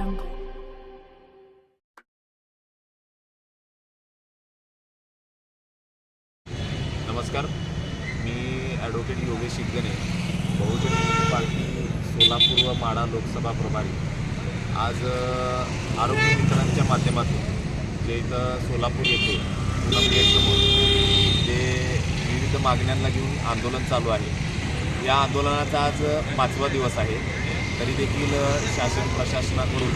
jungle. नमस्कार. मी advocate Yogesh Shitgane Bahujan party Solapur व माडा लोकसभा प्रभारी. आज आरोग्य मित्रांच्या माध्यमातून जे इथं सोलापूर येथे गेटसमोर जे विविध मागण्यांना घेऊन आंदोलन चालू आहे. या आंदोलनाचा आज पाचवा दिवस आहे. तरी देखील शासन प्रशासनाकडून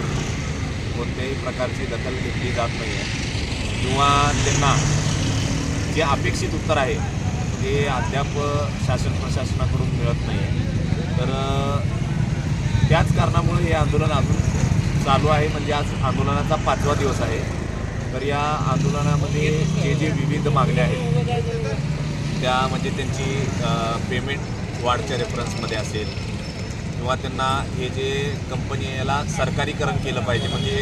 कोणत्याही प्रकारची दखल घेतली जात नाही आहे किंवा त्यांना जे अपेक्षित उत्तर आहे ते अद्याप शासन प्रशासनाकडून मिळत नाही आहे तर त्याच कारणामुळे हे आंदोलन अजून चालू आहे. म्हणजे आज आंदोलनाचा पाचवा दिवस आहे. तर या आंदोलनामध्ये जे जे विविध मागण्या आहेत त्या म्हणजे त्यांची पेमेंट वाढच्या रेफरन्समध्ये असेल किंवा त्यांना हे जे कंपनी याला सरकारीकरण केलं पाहिजे म्हणजे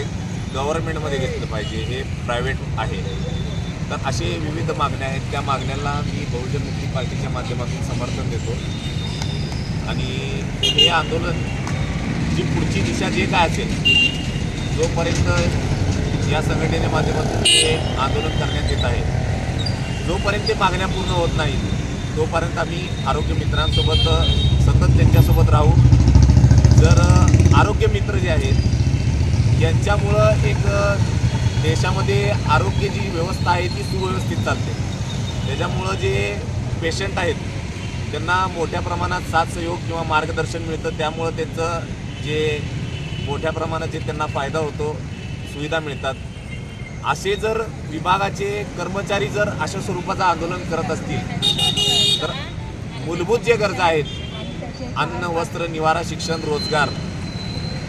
गव्हर्नमेंटमध्ये घेतलं पाहिजे हे प्रायव्हेट आहे. तर असे विविध मागण्या आहेत. त्या मागण्यांना मी बहुजन मुक्ती पार्टीच्या माध्यमातून समर्थन देतो. आणि हे आंदोलन जी पुढची दिशा जे काय असेल जोपर्यंत या संघटनेच्या माध्यमातून हे आंदोलन करण्यात येत आहे जोपर्यंत ते मागण्या पूर्ण होत नाही तोपर्यंत आम्ही आरोग्य मित्रांसोबत सतत त्यांच्यासोबत राहू. आरोग्य मित्र जे आहेत यांच्यामुळं एक देशामध्ये आरोग्य जी व्यवस्था आहे ती सुव्यवस्थित चालते. त्याच्यामुळं जे पेशंट आहेत त्यांना मोठ्या प्रमाणात साथ सहयोग किंवा मार्गदर्शन मिळतं. त्यामुळं त्यांचं जे मोठ्या प्रमाणात जे त्यांना फायदा होतो सुविधा मिळतात. असे जर विभागाचे कर्मचारी जर अशा स्वरूपाचं आंदोलन करत असतील तर मूलभूत जे गरजा आहेत अन्न वस्त्र निवारा शिक्षण रोजगार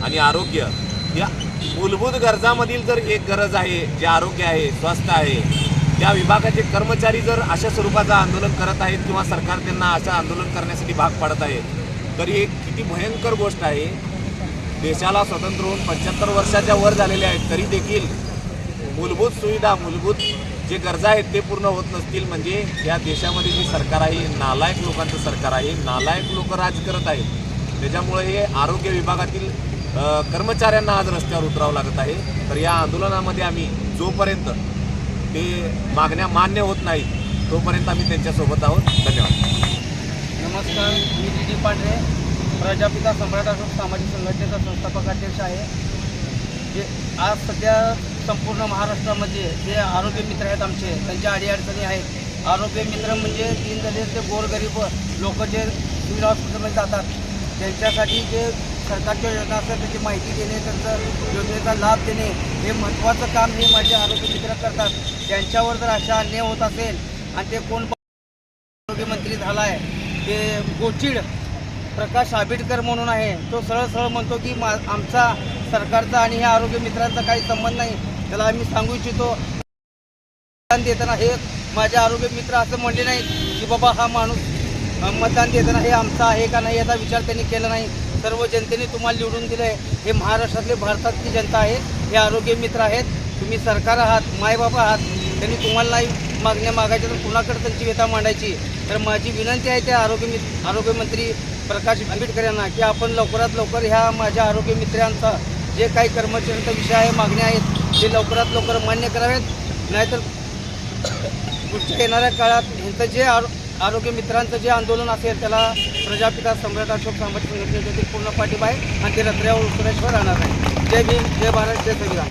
आणि आरोग्य या मूलभूत गरजामधील जर एक गरज आहे जे आरोग्य आहे स्वास्थ्य आहे त्या विभागाचे कर्मचारी जर अशा स्वरूपाचं आंदोलन करत आहेत किंवा सरकार त्यांना असं आंदोलन करण्यासाठी भाग पाडत आहे तर ही एक किती भयंकर गोष्ट आहे. देशाला स्वतंत्र होऊन पंच्याहत्तर वर्षाच्या वर झालेल्या आहेत तरी देखील मूलभूत सुविधा मूलभूत जे गरजा आहेत ते पूर्ण होत नसतील. म्हणजे या देशामध्ये जी सरकार आहे नालायक लोकांचं सरकार आहे नालायक लोक राज करत आहेत. त्याच्यामुळे हे आरोग्य विभागातील कर्मचाऱ्यांना आज रस्त्यावर उतरावं लागत आहे. तर या आंदोलनामध्ये आम्ही जोपर्यंत ते मागण्या मान्य होत नाहीत तोपर्यंत आम्ही त्यांच्यासोबत आहोत. धन्यवाद. नमस्कार मी डी पांढरे प्रजापिता सम्राट अशोक सामाजिक संघटनेचा संस्थापक अध्यक्ष आहे. जे आज सध्या संपूर्ण महाराष्ट्रामध्ये जे आरोग्य मित्र आहेत आमचे त्यांच्या अडीअडचणी आहेत. आरोग्य मित्र म्हणजे दीनदलित ते गोरगरीब लोक जे सिव्हिल हॉस्पिटलमध्ये जातात. त्यांच्यासाठी जे सरकारच्या योजना असतात त्याची माहिती देणे त्यांचा योजनेचा लाभ देणे हे महत्त्वाचं काम हे माझे आरोग्य मित्र करतात. त्यांच्यावर जर अशा अन्याय होत असेल आणि ते कोण आरोग्यमंत्री झाला आहे ते गोचिड प्रकाश आंबेडकर म्हणून आहे तो सरळ सरळ म्हणतो की मा आमचा सरकारचा आणि ह्या आरोग्य मित्रांचा काही संबंध नाही. त्याला आम्ही सांगू इच्छितो. मतदान देताना हे माझे आरोग्य मित्र असं म्हणले नाही की बाबा हा माणूस मतदान देताना हे आमचा आहे का नाही याचा विचार त्यांनी केला नाही. सर्व जनतेने तुम्हाला निवडून दिलं आहे हे महाराष्ट्रातले भारतातली जनता आहे हे आरोग्य मित्र आहेत. तुम्ही सरकार आहात मायबाबा आहात. त्यांनी तुम्हाला नाही मागण्या मागायच्या तर कुणाकडे त्यांची व्यथा मांडायची? तर माझी विनंती आहे त्या आरोग्य मित्र आरोग्यमंत्री प्रकाश आंबेडकर यांना की आपण लवकरात लवकर ह्या माझ्या आरोग्य मित्रांचा जे काही कर्मचाऱ्यांचा विषय आहे मागण्या आहेत ते लवकरात लवकर मान्य करावेत. नाहीतर पुढच्या येणाऱ्या काळात ह्यांचं जे आरो आरोग्य मित्रांचं जे आंदोलन असेल त्याला प्रजापिता सम्राट अशोक सामाजिक संघटनेचे पूर्ण पाठिंबा आहे. आणि ते रत्र्यावर उत्तरेश्वर राहणार आहे. जय भीम जय भारत जय संविधान.